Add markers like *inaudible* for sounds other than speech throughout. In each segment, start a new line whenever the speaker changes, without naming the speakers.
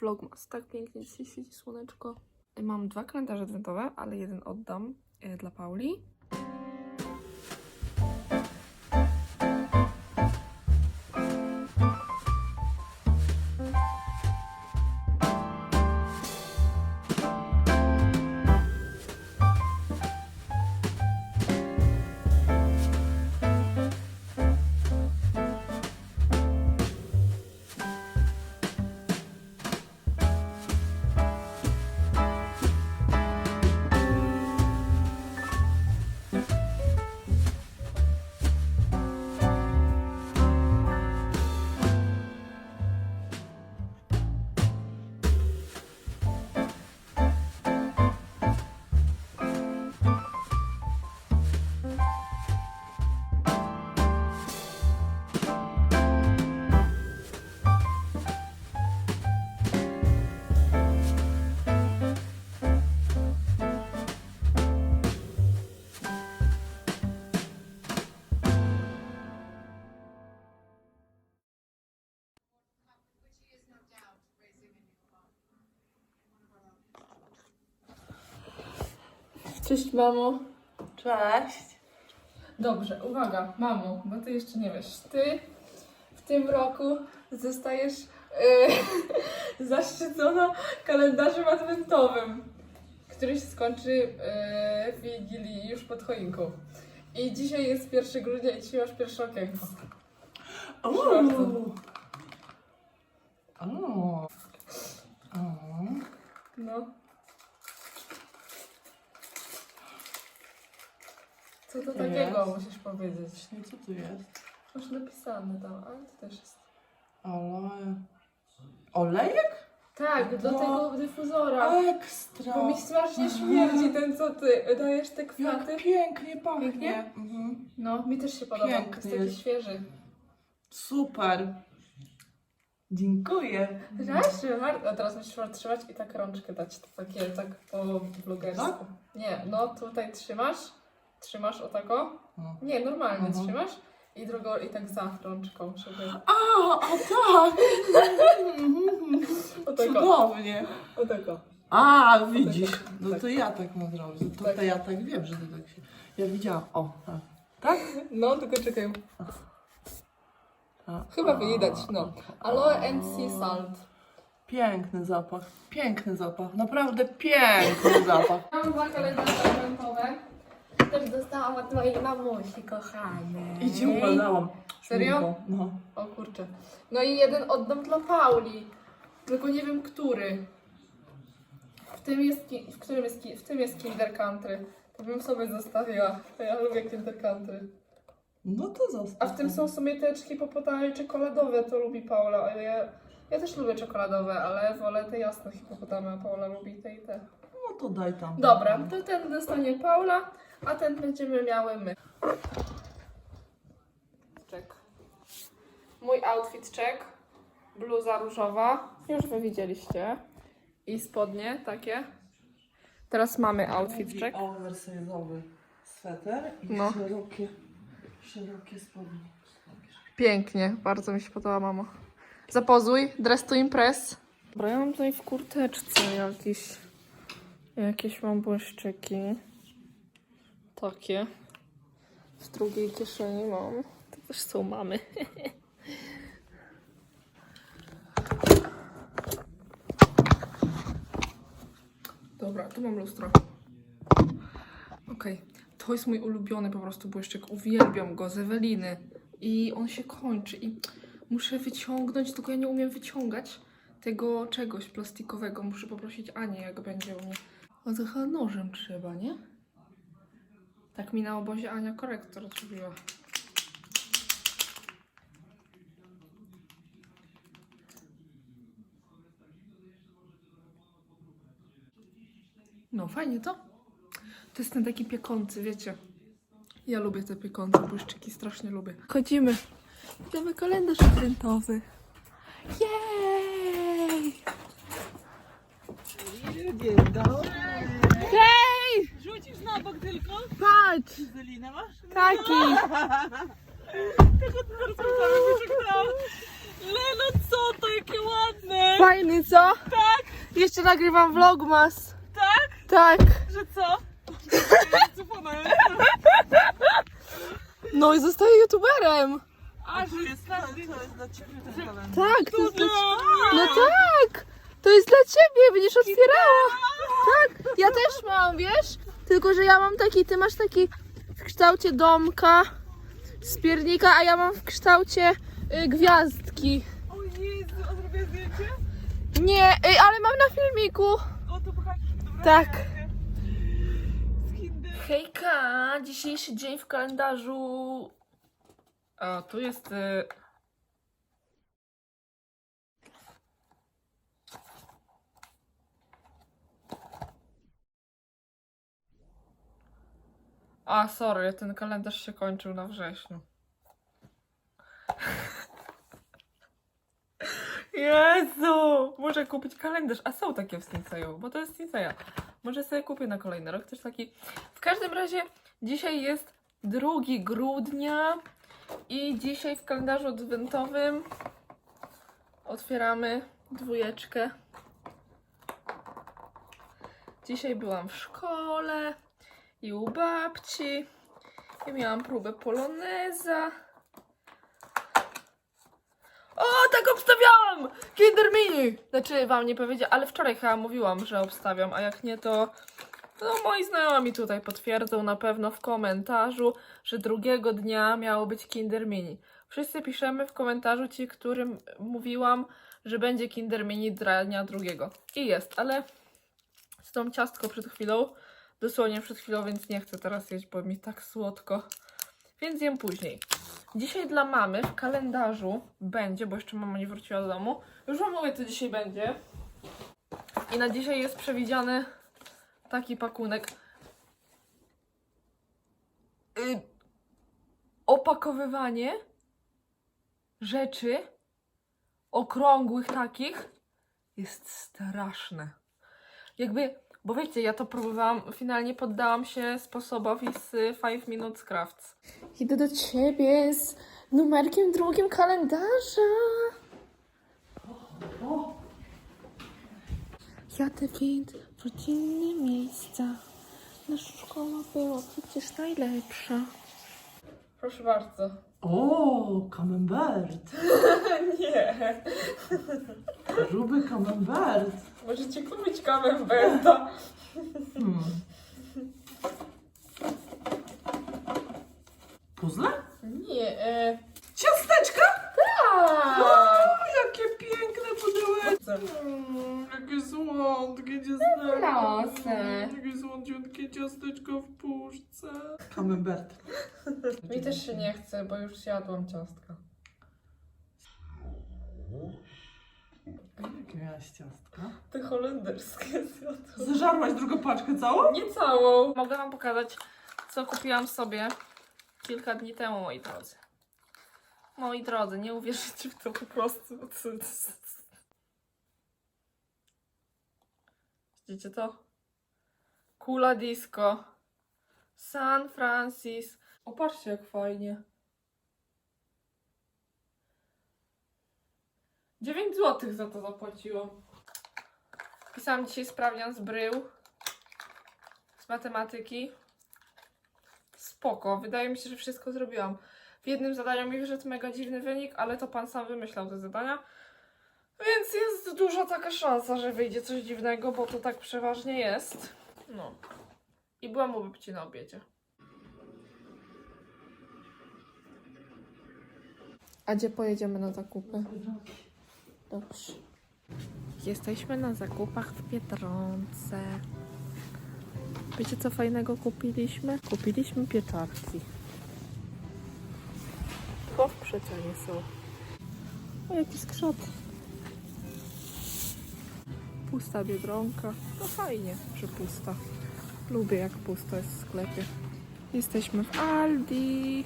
Vlogmas. Tak pięknie dzisiaj świeci słoneczko. Mam dwa kalendarze adwentowe, ale jeden oddam e, dla Pauli. Cześć mamo.
Cześć.
Dobrze, uwaga, mamo, bo ty jeszcze nie wiesz. Ty w tym roku zostajesz yy, *laughs* zaszczycona kalendarzem adwentowym, który się skończy yy, w Wigilii już pod choinką. I dzisiaj jest 1 grudnia i dzisiaj masz pierwsze okienko.
O. O.
No. Co to takiego,
jest?
musisz powiedzieć.
Właśnie, co tu jest?
Masz napisane tam, ale to też jest.
Ale... Olejek?
Tak, do
No.
tego dyfuzora.
Ekstra.
Bo mi strasznie śmierdzi ten, co ty dajesz te
Jak
kwiaty.
pięknie pachnie.
Pięknie?
Mhm.
No, mi też się podoba,
Piękny
jest taki
jest.
świeży.
Super. Dziękuję.
Proszę bardzo. A teraz musisz trzymać i tak rączkę dać, to takie, tak po vlogersku.
Tak?
Nie, no tutaj trzymasz, trzymasz o tako.
No.
Nie, normalnie
Mhm.
trzymasz i drugą i tak za rączką, żeby...
A, a tak. *laughs*
O tako,
Cudownie.
o tako.
A, widzisz. No
Tak.
to ja tak mam zrobić. To,
Tak.
to ja tak wiem, że ty tak się... Ja widziałam. O, tak. Tak? *laughs*
No, tylko czekaj.
A,
Chyba
a,
widać, no. Aloe and sea salt.
Piękny zapach, piękny zapach, naprawdę piękny zapach.
Mam dwa kalendarze adwentowe. Też dostałam od mojej mamusi, kochanej.
I ci układałam.
Serio?
szminką, No.
O kurczę. No i jeden oddam dla Pauli. Tylko nie wiem, który. W tym jest, ki- w którym jest, ki- w tym jest Kinder Country. To bym sobie zostawiła. Ja lubię Kinder Country.
no to zostaw.
A w tym są w sumie te hipopotamy czekoladowe, to lubi Paula. A ja, ja też lubię czekoladowe, ale wolę te jasne hipopotamy, a Paula lubi te i te.
No to daj tam.
Dobra, to ten dostanie Paula, a ten będziemy miały my. Check. Mój outfit check. Bluza różowa. Już wy widzieliście. I spodnie takie. Teraz mamy outfit
Taki
check.
Oversize'owy sweter i
No.
szerokie, szerokie spodnie.
Pięknie, bardzo mi się podoba, mamo. Zapozuj, dress to impress. Dobra, ja mam tutaj w kurteczce jakieś, jakieś mam błyszczyki. Takie. W drugiej kieszeni mam. To też są mamy. *laughs* Dobra, tu mam lustro. Okej, to jest mój ulubiony po prostu błyszczyk. Uwielbiam go z Eweliny. I on się kończy i muszę wyciągnąć, tylko ja nie umiem wyciągać tego czegoś plastikowego. Muszę poprosić Anię, jak będzie u mnie. O to chyba nożem trzeba, nie? Tak mi na obozie Ania korektor zrobiła. No fajnie to. To jest ten taki piekący, wiecie. Ja lubię te piekące błyszczyki, strasznie lubię. Chodzimy. Idziemy kalendarz adwentowy. Jej!
Dzień dobry.
Hej!
Rzucisz na bok tylko?
Patrz!
Zelinę masz?
Taki! *laughs*
Leno, co to, jakie ładne!
Fajny, co? Tak. Jeszcze nagrywam vlogmas.
Tak?
Tak.
Że co?
No i zostaję youtuberem.
A, że jest tak, to jest dla ciebie ten kalendarz.
Tak, to jest dla No tak! To jest dla ciebie, będziesz otwierała. Tak, ja też mam, wiesz? Tylko, że ja mam taki, ty masz taki w kształcie domka z piernika, a ja mam w kształcie y, gwiazdki.
O Jezu, a zrobię zdjęcie?
Nie, y, ale mam na filmiku.
O, to pokażesz, dobra?
Tak. Hejka, dzisiejszy dzień w kalendarzu. A, tu jest. Y... A, sorry, ten kalendarz się kończył na wrześniu. *laughs* Jezu! Muszę kupić kalendarz. A są takie w Stinseju, bo to jest Stinseja. Może sobie kupię na kolejny rok też taki. W każdym razie dzisiaj jest 2 grudnia i dzisiaj w kalendarzu adwentowym otwieramy dwójeczkę. Dzisiaj byłam w szkole i u babci i miałam próbę poloneza. O, tak obstawiałam! Kinder Mini! Znaczy, wam nie powiedziałam, ale wczoraj chyba mówiłam, że obstawiam, a jak nie, to no, moi znajomi tutaj potwierdzą na pewno w komentarzu, że drugiego dnia miało być Kinder Mini. Wszyscy piszemy w komentarzu ci, którym mówiłam, że będzie Kinder Mini dnia drugiego. I jest, ale z tą ciastko przed chwilą, dosłownie przed chwilą, więc nie chcę teraz jeść, bo mi tak słodko. Więc jem później. Dzisiaj dla mamy w kalendarzu będzie, bo jeszcze mama nie wróciła do domu. Już wam mówię, co dzisiaj będzie. I na dzisiaj jest przewidziany taki pakunek. Y, opakowywanie rzeczy okrągłych takich jest straszne. Jakby, bo wiecie, ja to próbowałam, finalnie poddałam się sposobowi z 5 Minutes Crafts. Idę do ciebie z numerkiem drugim kalendarza. Jadę wind w rodzinne miejsca. Nasza szkoła była przecież najlepsza. Proszę bardzo.
O, camembert. *laughs*
Nie,
Gruby camembert.
możecie kupić camemberta.
Hmm. Puzzle?
Nie, e...
Ciasteczka?
Tak!
Pudełeczko. Mm, jakie słodkie ciasteczko.
Proszę.
Jakie słodziutkie ciasteczko w puszce. Camembert.
Mi też się nie chce, bo już zjadłam ciastka.
Jakie miałaś ciastka?
Te holenderskie zjadłam.
Zeżarłaś drugą paczkę całą?
Nie całą. Mogę wam pokazać, co kupiłam sobie kilka dni temu, moi drodzy. Moi drodzy, nie uwierzycie w to po prostu. Widzicie to? Kula disco. San Francis. O, patrzcie jak fajnie. 9 zł za to zapłaciłam. Pisałam dzisiaj sprawdzian z brył. Z matematyki. Spoko. Wydaje mi się, że wszystko zrobiłam. W jednym zadaniu mi wyszedł mega dziwny wynik, ale to pan sam wymyślał te zadania. Więc jest duża taka szansa, że wyjdzie coś dziwnego, bo to tak przeważnie jest. No. I byłam u babci na obiedzie. A gdzie pojedziemy na zakupy? Dobrze. Jesteśmy na zakupach w Biedronce. Wiecie co fajnego kupiliśmy? Kupiliśmy pieczarki. Tylko w przecenie są. O, jaki skrzat. Pusta Biedronka. No fajnie, że pusta. Lubię jak pusto jest w sklepie. Jesteśmy w Aldi.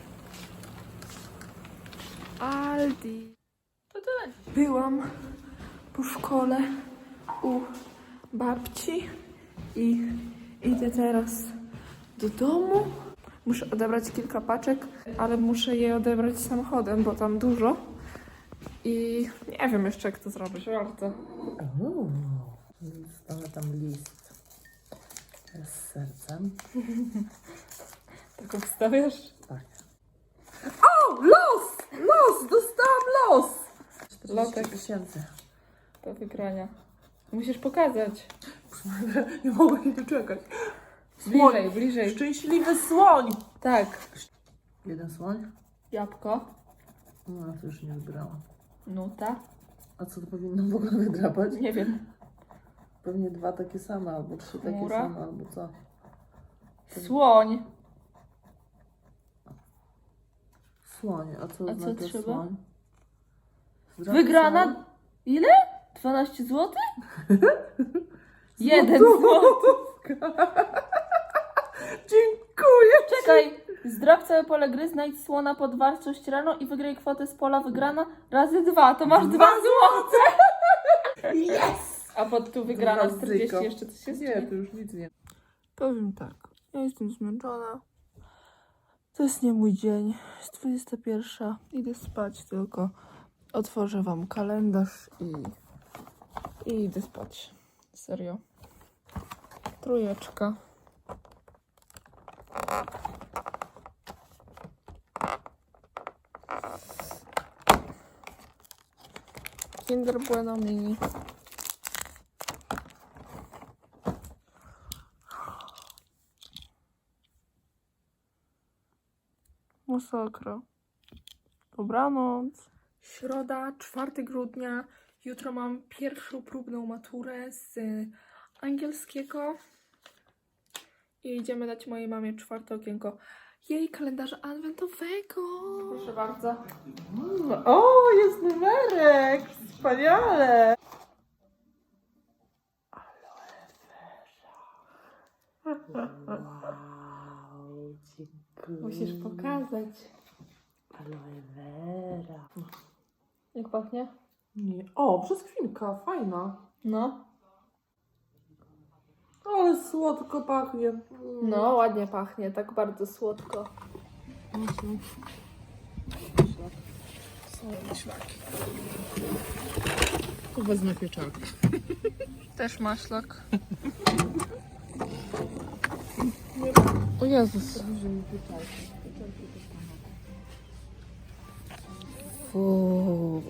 Aldi. To tyle. Byłam po szkole u babci i idę teraz do domu. Muszę odebrać kilka paczek, ale muszę je odebrać samochodem, bo tam dużo. I nie wiem jeszcze, jak to zrobić. Bardzo.
Dostanę tam list z sercem. *laughs*
Tak wstawiasz?
Tak. O! Los! Los! Dostałam los! 40
Lotek.
tysięcy.
Do wygrania. Musisz pokazać. *laughs*
Nie mogę się doczekać.
Bliżej, bliżej.
Szczęśliwy słoń!
Tak.
Jeden słoń?
Jabłko.
No, to już nie wygrałam.
Nuta.
A co to powinno w ogóle wydrapać?
Nie wiem.
Pewnie dwa takie same, albo trzy takie
Chmura?
same, albo co?
Słoń.
Słoń, a co
A co
oznacza
trzeba?
słoń? Zdrowy
Wygrana.
słoń?
Ile? 12 zł? *laughs* Jeden złoty. *laughs*
Dziękuję!
Czekaj. Zdrab całe pole gry, znajdź słona pod wartość rano i wygraj kwotę z pola wygrana razy dwa. To masz dwa złote. *laughs*
Yes!
A pod tu wygrana
Dwa
40
zyko.
jeszcze coś jest?
Nie, to już nic nie.
Powiem tak. Ja jestem zmęczona. To jest nie mój dzień. Jest 21. Idę spać tylko. Otworzę wam kalendarz i, i idę spać. Serio. Trójeczka. Kinder Bueno Mini. Masakra. Dobranoc. Środa, 4 grudnia. Jutro mam pierwszą próbną maturę z angielskiego. I idziemy dać mojej mamie czwarte okienko jej kalendarza adwentowego. Proszę bardzo.
Mm, o, jest numerek! Wspaniale!
Musisz pokazać.
Aloe vera.
Jak pachnie?
Nie. O, przez chwilkę, fajna.
No.
Ale słodko pachnie. Mm.
No, ładnie pachnie, tak bardzo słodko.
Są ślaki. Tu wezmę pieczarkę.
Też maślak. *laughs* O Jezus.
Fuuu.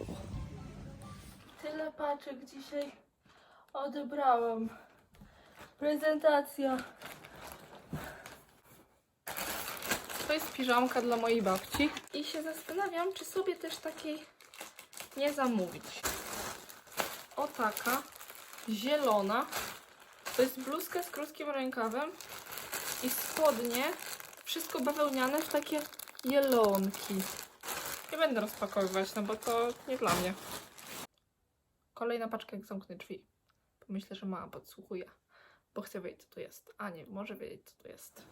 Tyle paczek dzisiaj odebrałam. Prezentacja. To jest piżamka dla mojej babci. I się zastanawiam, czy sobie też takiej nie zamówić. O taka, zielona. To jest bluzka z krótkim rękawem i spodnie, wszystko bawełniane w takie jelonki. Nie będę rozpakowywać, no bo to nie dla mnie. Kolejna paczka, jak zamknę drzwi. Pomyślę, że mama podsłuchuje, bo chcę wiedzieć, co tu jest. A nie, może wiedzieć, co tu jest.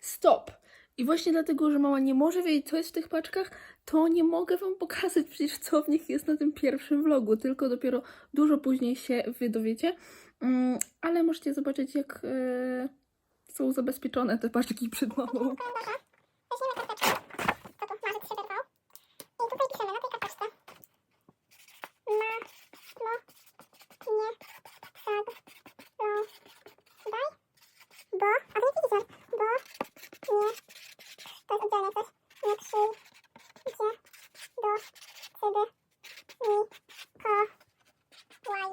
Stop! I właśnie dlatego, że mama nie może wiedzieć, co jest w tych paczkach, to nie mogę wam pokazać przecież, co w nich jest na tym pierwszym vlogu, tylko dopiero dużo później się wy dowiecie. Mm, ale możecie zobaczyć, jak e, są zabezpieczone te paczki przed mamą. *laughs*
Weźmiemy karteczkę. To tu marzy 3 TV. I tutaj piszemy na tej karteczce. Ma, mo, nie, sad, lo, daj, bo, a to jest widzisz, bo, nie, to jest oddzielne coś, nie krzyj, gdzie, do, cyby, mi, ko, łaj.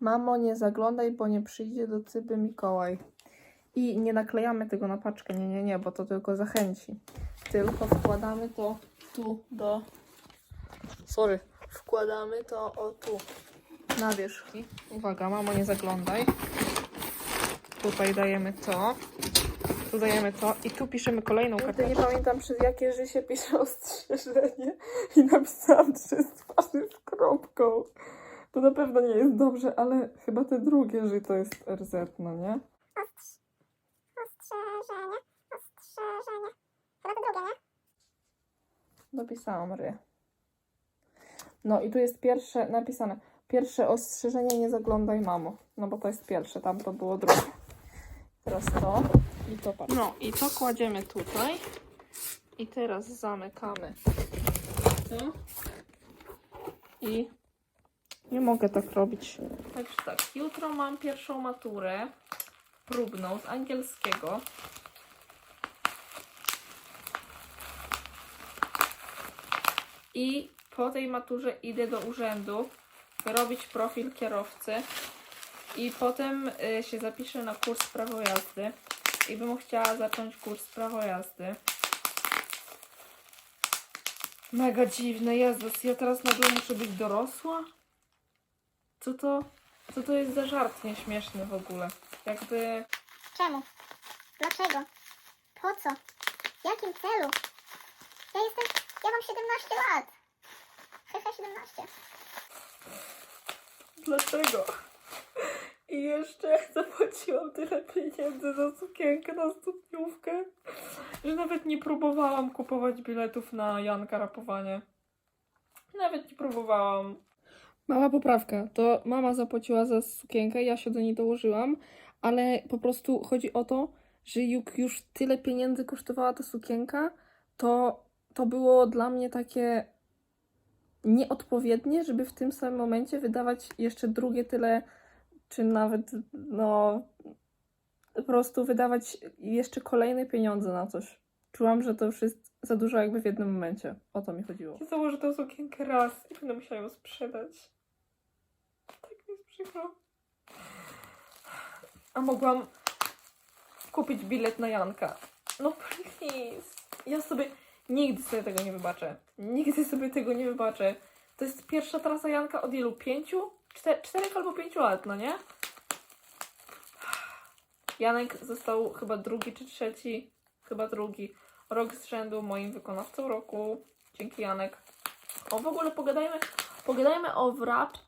Mamo, nie zaglądaj, bo nie przyjdzie do cyby Mikołaj. I nie naklejamy tego na paczkę, nie, nie, nie, bo to tylko zachęci. Tylko wkładamy to tu do... Sorry. Wkładamy to o tu, na wierzch. Uwaga, mamo, nie zaglądaj. Tutaj dajemy to. Tu dajemy to i tu piszemy kolejną kartę. Nie pamiętam przez jakie ży się pisze ostrzeżenie i napisałam trzy twarzy z kropką. To na pewno nie jest dobrze, ale chyba te drugie ży to jest RZ, no nie?
Ostrz, ostrzeżenie, ostrzeżenie. Chyba to drugie, nie?
Dopisałam ry. No i tu jest pierwsze napisane. Pierwsze ostrzeżenie, nie zaglądaj mamo. No bo to jest pierwsze, tam to było drugie. Teraz to i to patrz. No i to kładziemy tutaj. I teraz zamykamy to. I nie mogę tak robić. Także tak, jutro mam pierwszą maturę próbną z angielskiego. I po tej maturze idę do urzędu robić profil kierowcy i potem y, się zapiszę na kurs prawo jazdy i bym chciała zacząć kurs prawo jazdy. Mega dziwne, Jezus, ja teraz nagle muszę być dorosła? Co to, co to jest za żart nieśmieszny w ogóle? Jakby...
Czemu? Dlaczego? Po co? W jakim celu? Ja jestem... Ja mam 17 lat. Hehe, 17.
Dlaczego? I jeszcze zapłaciłam tyle pieniędzy za sukienkę na stopniówkę, że nawet nie próbowałam kupować biletów na Janka Rapowanie. Nawet nie próbowałam. Mała poprawka. To mama zapłaciła za sukienkę, ja się do niej dołożyłam, ale po prostu chodzi o to, że jak już tyle pieniędzy kosztowała ta sukienka, to to było dla mnie takie nieodpowiednie, żeby w tym samym momencie wydawać jeszcze drugie tyle, czy nawet no po prostu wydawać jeszcze kolejne pieniądze na coś. Czułam, że to już jest za dużo jakby w jednym momencie. O to mi chodziło. Założę tę sukienkę raz i będę musiała ją sprzedać. Przykro. A mogłam kupić bilet na Janka. No please. Ja sobie nigdy sobie tego nie wybaczę. Nigdy sobie tego nie wybaczę. To jest pierwsza trasa Janka od ilu? Pięciu? Czter- czterech albo pięciu lat, no nie? Janek został chyba drugi czy trzeci, chyba drugi rok z rzędu moim wykonawcą roku. Dzięki Janek. O, w ogóle pogadajmy, pogadajmy o yy,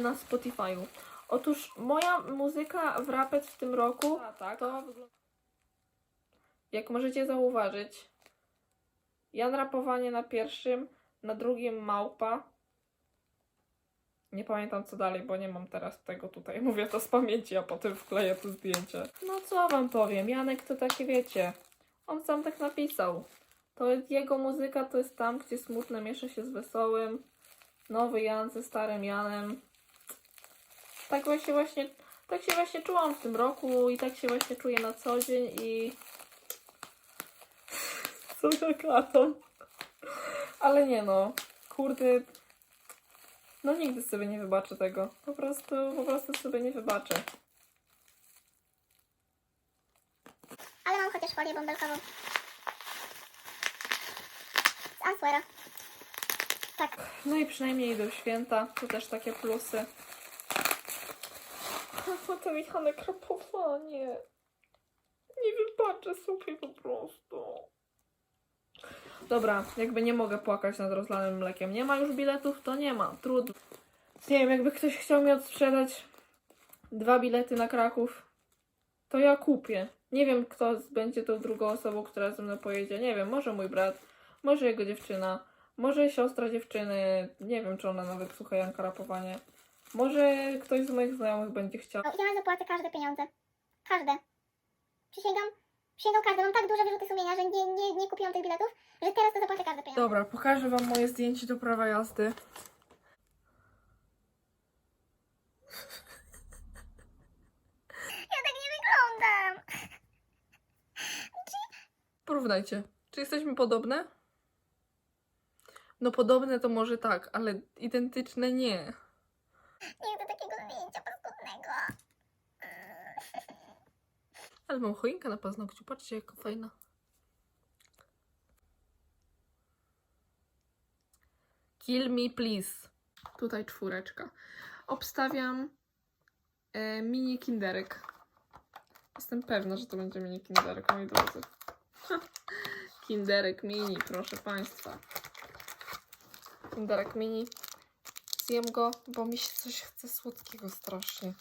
na Spotify'u. Otóż moja muzyka Wrapped w tym roku to wygląda... Jak możecie zauważyć, Jan rapowanie na pierwszym, na drugim małpa. Nie pamiętam co dalej, bo nie mam teraz tego tutaj. *laughs* Mówię to z pamięci, a potem wkleję to zdjęcie. No co wam powiem, Janek to takie wiecie. On sam tak napisał. To jest jego muzyka to jest tam, gdzie smutne miesza się z wesołym. Nowy Jan ze starym Janem. Tak właśnie właśnie, tak się właśnie czułam w tym roku i tak się właśnie czuję na co dzień i *laughs* co ja gadam. Ale nie no, kurde. No nigdy sobie nie wybaczę tego. Po prostu, po prostu sobie nie wybaczę.
Ale mam chociaż folię bąbelkową. Z Answera. Tak.
No i przynajmniej idą święta, to też takie plusy. No to Michale krapowanie. Nie wybaczę sobie po prostu. Dobra, jakby nie mogę płakać nad rozlanym mlekiem. Nie ma już biletów, to nie ma. Trudno. Nie wiem, jakby ktoś chciał mi odsprzedać dwa bilety na Kraków, to ja kupię. Nie wiem, kto będzie tą drugą osobą, która ze mną pojedzie. Nie wiem, może mój brat, może jego dziewczyna, może siostra dziewczyny. Nie wiem, czy ona nawet słucha Janka Rapowanie. Może ktoś z moich znajomych będzie chciał.
No, ja zapłacę każde pieniądze. Każde. Przysięgam. Przysięgam każde. Mam tak duże wyrzuty sumienia, że nie, nie, nie kupiłam tych biletów, że teraz to zapłacę każde pieniądze.
Dobra, pokażę Wam moje zdjęcie do prawa jazdy.
Ja tak nie wyglądam.
Porównajcie. Czy jesteśmy podobne? No podobne to może tak, ale identyczne nie.
Nie chcę takiego zdjęcia paskudnego. *laughs*
Ale mam choinkę na paznokciu, patrzcie jaka fajna. Kill me please. Tutaj czwóreczka. Obstawiam e, mini kinderek. Jestem pewna, że to będzie mini kinderek, moi drodzy. *laughs* kinderek mini, proszę Państwa. Kinderek mini. Zjem go, bo mi się coś chce słodkiego strasznie.